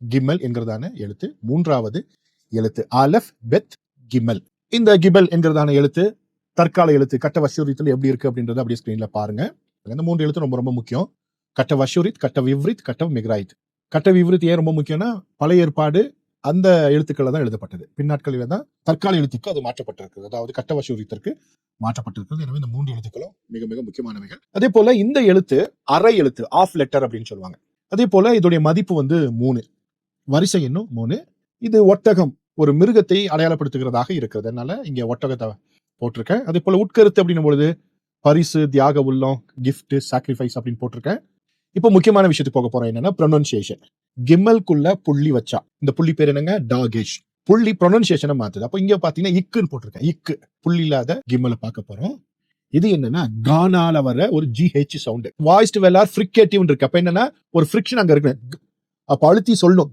கிம்மல் என்கிறதான எழுத்து. மூன்றாவது எழுத்து ஆலஃப் பெத் கிம்மல். இந்த கிபல் என்கிறதான எழுத்து தற்கால எழுத்து கட்ட வசூரித்தில் எப்படி இருக்கு அப்படின்றத அப்படியே ஸ்கிரீன்ல பாருங்க. இந்த மூன்று எழுத்து ரொம்ப ரொம்ப முக்கியம். கட்ட வசூரித் கட்ட விவ்ரித் கட்ட மிக்ராயித். கட்ட விவ்ரித் ஏன் ரொம்ப முக்கியம்னா பழைய ஏற்பாடு அந்த எழுத்துக்களில் தான் எழுதப்பட்டது. பின்னாட்களில் தான் தற்கால எழுத்துக்கு அது மாற்றப்பட்டிருக்கிறது அதாவது கட்ட வசூரித்திற்கு மாற்றப்பட்டிருக்கிறது. எனவே இந்த மூன்று எழுத்துக்களும் மிக மிக முக்கியமானவைகள். அதே போல இந்த எழுத்து அரை எழுத்து ஆஃப் லெட்டர் அப்படின்னு சொல்லுவாங்க. அதே போல இதோடைய மதிப்பு வந்து மூணு. வரிசை இன்னும் மூணு. இது ஒட்டகம். ஒரு மிருகத்தை அடையாளப்படுத்துகிறதாக இருக்கிறது. அதனால இங்க ஒட்டகத்தை போட்டிருக்கேன். அதே போல உட்கருத்து அப்படின்னும் பொழுது பரிசு தியாக உள்ளம் கிஃப்ட் சாக்ரிஃபைஸ் அப்படின்னு போட்டிருக்கேன். இப்போ முக்கியமான விஷயத்துக்கு போக போறேன். என்னன்னா ப்ரொனன்சியேஷன் கிம்மல்குள்ள புள்ளி வச்சா. இந்த புள்ளி பேர் என்னங்க? டாகேஷ் புள்ளி ப்ரொனன்சியேஷனை மாத்துது. அப்போ இங்க பாத்தீங்கன்னா இக்குன்னு போட்டிருக்கேன். இக்கு. புள்ளி இல்லாத கிம்மலை பார்க்க போறோம். இது என்னன்னா கானால வர ஒரு ஜிஹெச் சவுண்ட் வாய்ஸ்டு வெல்லார் ஃப்ரிக்கேட்டிவ் இருக்கு. அப்ப என்னன்னா ஒரு ஃப்ரிக்ஷன் அங்க இருக்கு. அப்ப அழுத்தி சொல்லணும்